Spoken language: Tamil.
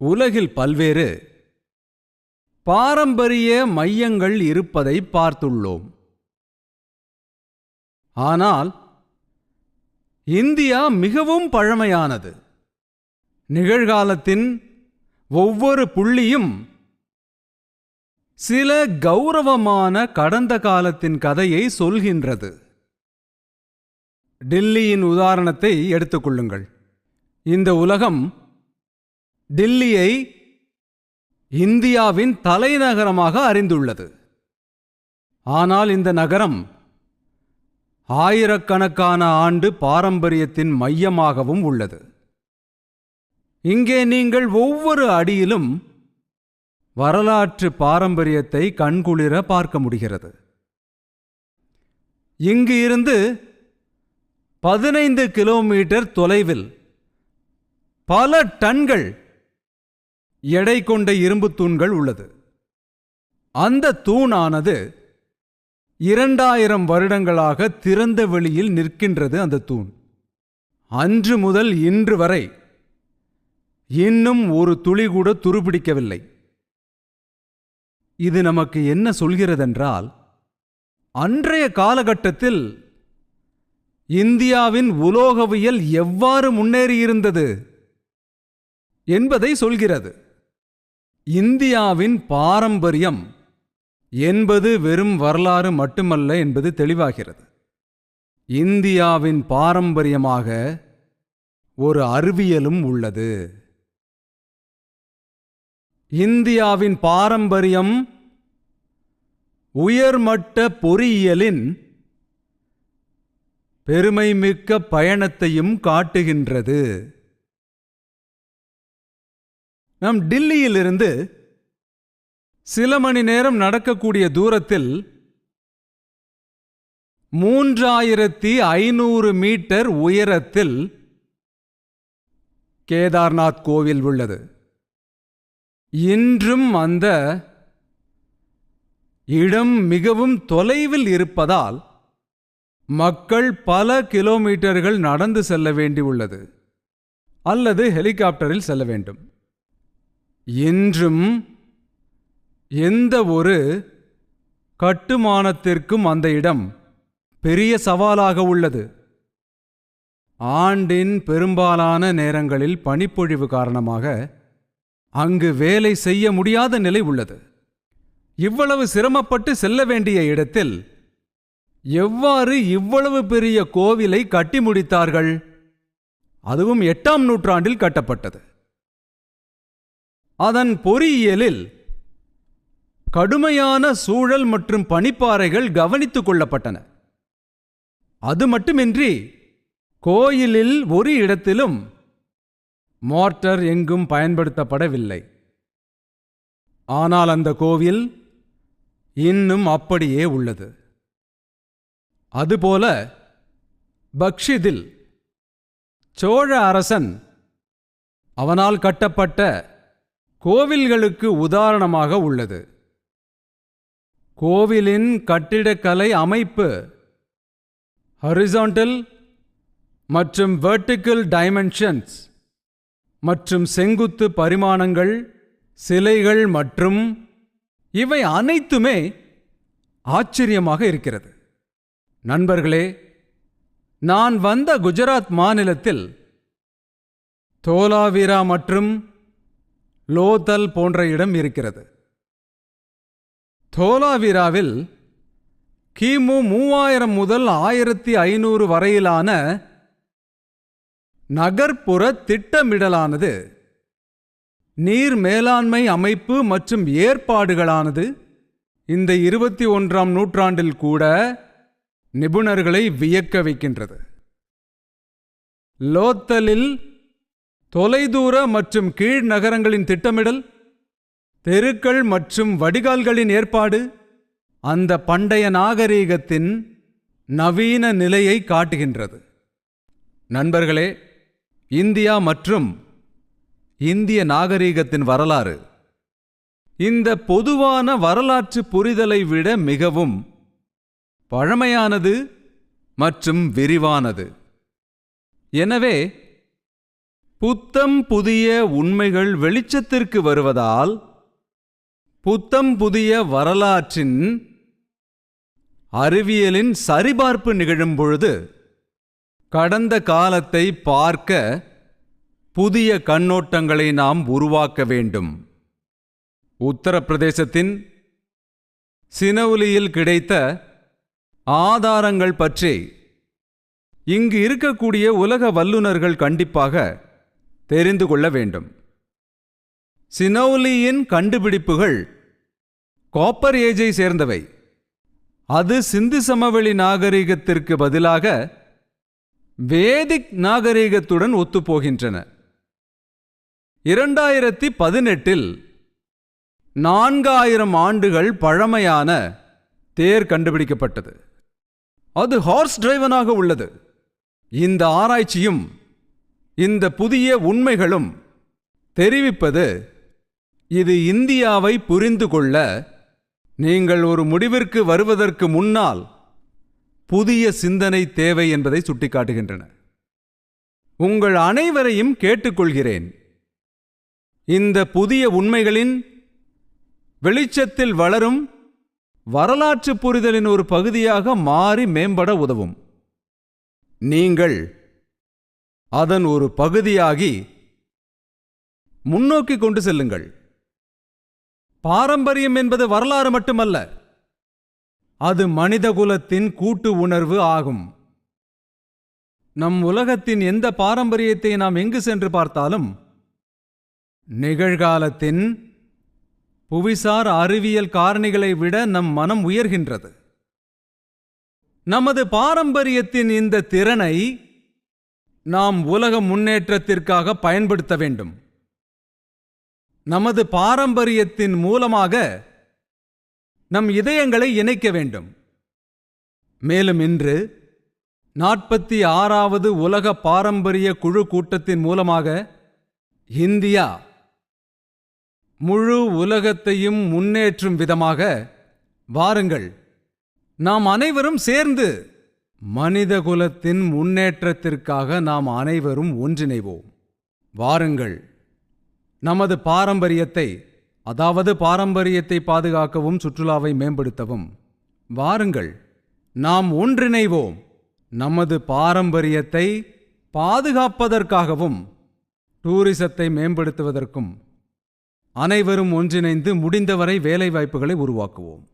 உலகில் பல்வேறு பாரம்பரிய மையங்கள் இருப்பதை பார்த்துள்ளோம். ஆனால் இந்தியா மிகவும் பழமையானது. நிகழ்காலத்தின் ஒவ்வொரு புள்ளியும் சில கௌரவமான கடந்த காலத்தின் கதையை சொல்கின்றது. டில்லியின் உதாரணத்தை எடுத்துக்கொள்ளுங்கள் இந்த உலகம் டில்லியை இந்தியாவின் தலைநகரமாக அறிந்துள்ளது. ஆனால் இந்த நகரம் ஆயிரக்கணக்கான ஆண்டு பாரம்பரியத்தின் மையமாகவும் உள்ளது. இங்கே நீங்கள் ஒவ்வொரு அடியிலும் வரலாற்று பாரம்பரியத்தை கண்குளிர பார்க்க முடிகிறது. இங்கு இருந்து பதினைந்து கிலோமீட்டர் தொலைவில் பல டன்கள் எடை கொண்ட இரும்பு தூண்கள் உள்ளது. அந்த தூணானது இரண்டாயிரம் வருடங்களாக திறந்த வெளியில் நிற்கின்றது அந்த தூண். அன்று முதல் இன்று வரை இன்னும் ஒரு துளி கூட துருபிடிக்கவில்லை இது நமக்கு என்ன சொல்கிறதென்றால் அன்றைய காலகட்டத்தில் இந்தியாவின் உலோகவியல் எவ்வாறு முன்னேறியிருந்தது என்பதை சொல்கிறது. இந்தியாவின் பாரம்பரியம் என்பது வெறும் வரலாறு மட்டுமல்ல என்பது தெளிவாகிறது. இந்தியாவின் பாரம்பரியமாக ஒரு அறிவியலும் உள்ளது. இந்தியாவின் பாரம்பரியம் உயர்மட்ட பொறியியலின் பெருமைமிக்க பயணத்தையும் காட்டுகின்றது. நம் டில்லியிலிருந்து சில மணி நேரம் நடக்கக்கூடிய தூரத்தில் மூன்றாயிரத்தி ஐநூறு மீட்டர் உயரத்தில் கேதார்நாத் கோவில் உள்ளது. இன்றும் அந்த இடம் மிகவும் தொலைவில் இருப்பதால் மக்கள் பல கிலோமீட்டர்கள் நடந்து செல்ல வேண்டியுள்ளது அல்லது ஹெலிகாப்டரில் செல்ல வேண்டும். இன்றும் எந்த ஒரு கட்டுமானத்திற்கும் அந்த இடம் பெரிய சவாலாக உள்ளது. ஆண்டின் பெரும்பாலான நேரங்களில் பனிப்பொழிவு காரணமாக அங்கு வேலை செய்ய முடியாத நிலை உள்ளது. இவ்வளவு சிரமப்பட்டு செல்ல வேண்டிய இடத்தில் எவ்வாறு இவ்வளவு பெரிய கோவிலை கட்டி முடித்தார்கள்? அதுவும் எட்டாம் நூற்றாண்டில் கட்டப்பட்டது. அதன் பொறியியலில் கடுமையான சூழல் மற்றும் பனிப்பாறைகள் கவனித்துக் கொள்ளப்பட்டன. அது மட்டுமின்றி கோயிலில் ஒரு இடத்திலும் மோர்டர் எங்கும் பயன்படுத்தப்படவில்லை. ஆனால் அந்த கோவில் இன்னும் அப்படியே உள்ளது. அதுபோல பக்ஷிதில் சோழ அரசன் அவனால் கட்டப்பட்ட கோவில்களுக்கு உதாரணமாக உள்ளது. கோவிலின் கட்டிடக்கலை அமைப்பு ஹரிசாண்டல் மற்றும் வெர்டிக்கல் டைமென்ஷன்ஸ் மற்றும் செங்குத்து பரிமாணங்கள் சிலைகள் மற்றும் இவை அனைத்துமே ஆச்சரியமாக இருக்கிறது. நண்பர்களே நான் வந்த குஜராத் மாநிலத்தில் தோலாவிரா மற்றும் லோதல் போன்ற இடம் இருக்கிறது. தோலாவிராவில் கிமு மூவாயிரம் முதல் ஆயிரத்தி ஐநூறு வரையிலான நகர்ப்புற திட்டமிடலானது நீர் மேலாண்மை அமைப்பு மற்றும் ஏற்பாடுகளானது. இந்த இருபத்தி ஒன்றாம் நூற்றாண்டில் கூட நிபுணர்களை வியக்க வைக்கின்றது. லோத்தலில் தொலைதூர மற்றும் கீழ் நகரங்களின் திட்டமிடல் தெருக்கள் மற்றும் வடிகால்களின் ஏற்பாடு அந்த பண்டைய நாகரீகத்தின் நவீன நிலையை காட்டுகின்றது. நண்பர்களே இந்தியா மற்றும் இந்திய நாகரீகத்தின் வரலாறு. இந்த பொதுவான வரலாற்று புரிதலை விட மிகவும் பழமையானது மற்றும் விரிவானது. எனவே புத்தம் புதிய உண்மைகள் வெளிச்சத்திற்கு வருவதால் புத்தம் புதிய வரலாற்றின் அறிவியலின் சரிபார்ப்பு நிகழும் பொழுது கடந்த காலத்தை பார்க்க புதிய கண்ணோட்டங்களை நாம் உருவாக்க வேண்டும். உத்தரப்பிரதேசத்தின் சினவுலியில் கிடைத்த ஆதாரங்கள் பற்றி இங்கு இருக்கக்கூடிய உலக வல்லுநர்கள் கண்டிப்பாக தெரிந்து கொள்ள வேண்டும். சினௌலியின் கண்டுபிடிப்புகள் காப்பர் ஏஜை சேர்ந்தவை. அது சிந்து சமவெளி நாகரிகத்திற்கு பதிலாக வேதிக் நாகரிகத்துடன் ஒத்துப்போகின்றன. இரண்டாயிரத்தி பதினெட்டில் நான்காயிரம் ஆண்டுகள் பழமையான தேர் கண்டுபிடிக்கப்பட்டது. அது ஹார்ஸ் டிரைவனாக உள்ளது. இந்த ஆராய்ச்சியும் இந்த புதிய உண்மைகளும் தெரிவிப்பது இது இந்தியாவை புரிந்து கொள்ள நீங்கள் ஒரு முடிவிற்கு வருவதற்கு முன்னால் புதிய சிந்தனை தேவை என்பதை சுட்டிக்காட்டுகின்றன. உங்கள் அனைவரையும் கேட்டுக்கொள்கிறேன். இந்த புதிய உண்மைகளின் வெளிச்சத்தில் வளரும் வரலாற்று புரிதலின் ஒரு பகுதியாக மாறி மேம்பட உதவும். நீங்கள் அதன் ஒரு பகுதியாகி முன்னோக்கி கொண்டு செல்லுங்கள். பாரம்பரியம் என்பது வரலாறு மட்டுமல்ல. அது மனிதகுலத்தின் கூட்டு உணர்வு ஆகும். நம் உலகத்தின் எந்த பாரம்பரியத்தை நாம் எங்கு சென்று பார்த்தாலும் நிகழ்காலத்தின் புவிசார் அறிவியல் காரணிகளை விட நம் மனம் உயர்கின்றது. நமது பாரம்பரியத்தின் இந்த திறனை நாம் உலக முன்னேற்றத்திற்காக பயன்படுத்த வேண்டும். நமது பாரம்பரியத்தின் மூலமாக நம் இதயங்களை இணைக்க வேண்டும். மேலும் இன்று நாற்பத்தி ஆறாவது உலக பாரம்பரிய குழு கூட்டத்தின் மூலமாக இந்தியா முழு உலகத்தையும் முன்னேற்றும் விதமாக வாருங்கள். நாம் அனைவரும் சேர்ந்து மனிதகுலத்தின் முன்னேற்றத்திற்காக நாம் அனைவரும் ஒன்றிணைவோம். வாருங்கள் நமது பாரம்பரியத்தை அதாவது பாரம்பரியத்தை பாதுகாக்கவும் சுற்றுலாவை மேம்படுத்தவும். வாருங்கள் நாம் ஒன்றிணைவோம். நமது பாரம்பரியத்தை பாதுகாப்பதற்காகவும் டூரிசத்தை மேம்படுத்துவதற்கும். அனைவரும் ஒன்றிணைந்து முடிந்தவரை வேலைவாய்ப்புகளை உருவாக்குவோம்.